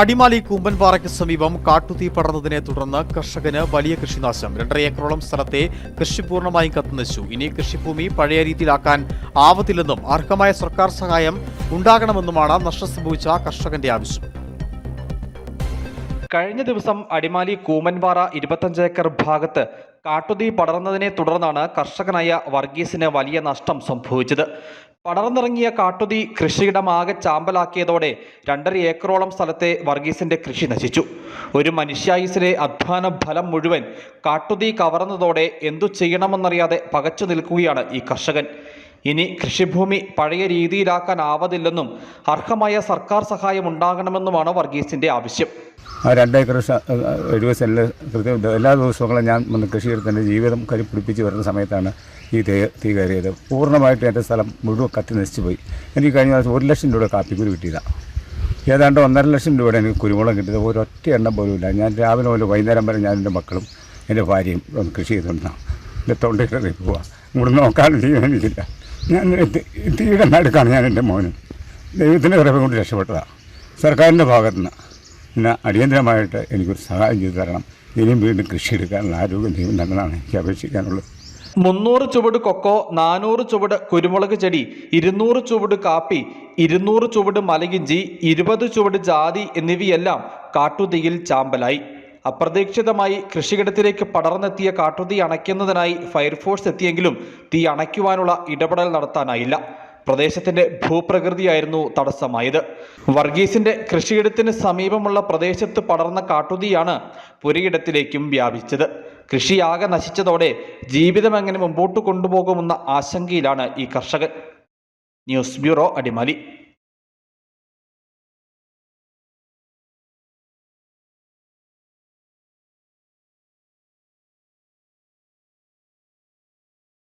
അടിമാലി കൂമ്പൻപാറയ്ക്ക് സമീപം കാട്ടുതീ പടർന്നതിനെ തുടർന്ന് കർഷകന് വലിയ കൃഷിനാശം. രണ്ടര ഏക്കറോളം സ്ഥലത്തെ കൃഷി പൂർണമായും കത്തുനശു ഇനി കൃഷിഭൂമി പഴയ രീതിയിലാക്കാൻ ആവത്തില്ലെന്നും അർഹമായ സർക്കാർ സഹായം ഉണ്ടാകണമെന്നുമാണ് നഷ്ടം സംഭവിച്ച കർഷകന്റെ ആവശ്യം. കഴിഞ്ഞ ദിവസം അടിമാലി കൂമൻപാറ ഇരുപത്തഞ്ച് ഏക്കർ ഭാഗത്ത് കാട്ടുതീ പടർന്നതിനെ തുടർന്നാണ് കർഷകനായ വർഗീസിന് വലിയ നഷ്ടം സംഭവിച്ചത്. പടർന്നിറങ്ങിയ കാട്ടുതീ കൃഷിയിടമാകെ ചാമ്പലാക്കിയതോടെ രണ്ടര ഏക്കറോളം സ്ഥലത്തെ വർഗീസിന്റെ കൃഷി നശിച്ചു. ഒരു മനുഷ്യായുസിലെ അധ്വാന ഫലം മുഴുവൻ കാട്ടുതീ കവർന്നതോടെ എന്തു ചെയ്യണമെന്നറിയാതെ പകച്ചു നിൽക്കുകയാണ് ഈ കർഷകൻ. ഇനി കൃഷിഭൂമി പഴയ രീതിയിലാക്കാനാവതില്ലെന്നും അർഹമായ സർക്കാർ സഹായം ഉണ്ടാകണമെന്നുമാണ് വർഗീസിന്റെ ആവശ്യം. ആ രണ്ടേക്കർ എഴുപത് സെല്ല് കൃത്യം എല്ലാ ദിവസങ്ങളും ഞാൻ വന്ന് കൃഷിയെടുത്ത് ജീവിതം കരി പിടിപ്പിച്ച് വരുന്ന സമയത്താണ് ഈ തീ തീ കയറിയത്. പൂർണമായിട്ട് എന്റെ സ്ഥലം മുഴുവൻ കത്തി നശിച്ചു പോയി. എനിക്ക് കഴിഞ്ഞ പ്രാവശ്യം ഒരു ലക്ഷം രൂപയുടെ കാപ്പിക്കുരു കിട്ടിയതാണ് ഏതാണ്ട് ഒന്നര ലക്ഷം രൂപയുടെ എനിക്ക് കുരുമുളക് കിട്ടിയത്. ഒരൊറ്റ എണ്ണം പോലും ഇല്ല. ഞാൻ രാവിലെ മുതൽ വൈകുന്നേരം വരെ ഞാൻ എന്റെ മക്കളും എന്റെ ഭാര്യയും ഒന്ന് കൃഷി ചെയ്തുകൊണ്ടാണ് എന്റെ തൊണ്ടയിലേക്ക് പോവാ. ഇവിടെ നോക്കാനും ജീവൻ ഞാൻ തീയുടെ നടുക്കാണ് ഞാൻ എന്റെ മോനും. ദൈവത്തിന്റെ കൃപ കൊണ്ട് രക്ഷപ്പെട്ടതാണ് സർക്കാരിന്റെ ഭാഗത്തുനിന്ന്. പിന്നെ അടിയന്തരമായിട്ട് എനിക്കൊരു സഹായം ചെയ്തു തരണം. ഇനിയും വീണ്ടും കൃഷി എടുക്കാനുള്ള ആരോഗ്യം നല്ലതാണ് എനിക്ക് അപേക്ഷിക്കാനുള്ളത്. മുന്നൂറ് ചുവട് കൊക്കോ നാനൂറ് ചുവട് കുരുമുളക് ചെടി ഇരുന്നൂറ് ചുവട് കാപ്പി ഇരുന്നൂറ് ചുവട് മലകിഞ്ചി ഇരുപത് ചുവട് ജാതി എന്നിവയെല്ലാം കാട്ടുതീയിൽ ചാമ്പലായി. അപ്രതീക്ഷിതമായി കൃഷിയിടത്തിലേക്ക് പടർന്നെത്തിയ കാട്ടുതീ അണയ്ക്കുന്നതിനായി ഫയർഫോഴ്സ് എത്തിയെങ്കിലും തീ അണയ്ക്കുവാനുള്ള ഇടപെടൽ നടത്താനായില്ല. പ്രദേശത്തിന്റെ ഭൂപ്രകൃതിയായിരുന്നു തടസ്സമായത്. വർഗീസിന്റെ കൃഷിയിടത്തിന് സമീപമുള്ള പ്രദേശത്ത് പടർന്ന കാട്ടുതീയാണ് പുരയിടത്തിലേക്കും വ്യാപിച്ചത്. കൃഷിയാകെ നശിച്ചതോടെ ജീവിതം എങ്ങനെ മുമ്പോട്ട് കൊണ്ടുപോകുമെന്ന ആശങ്കയിലാണ് ഈ കർഷകൻ. News bureau Adimali.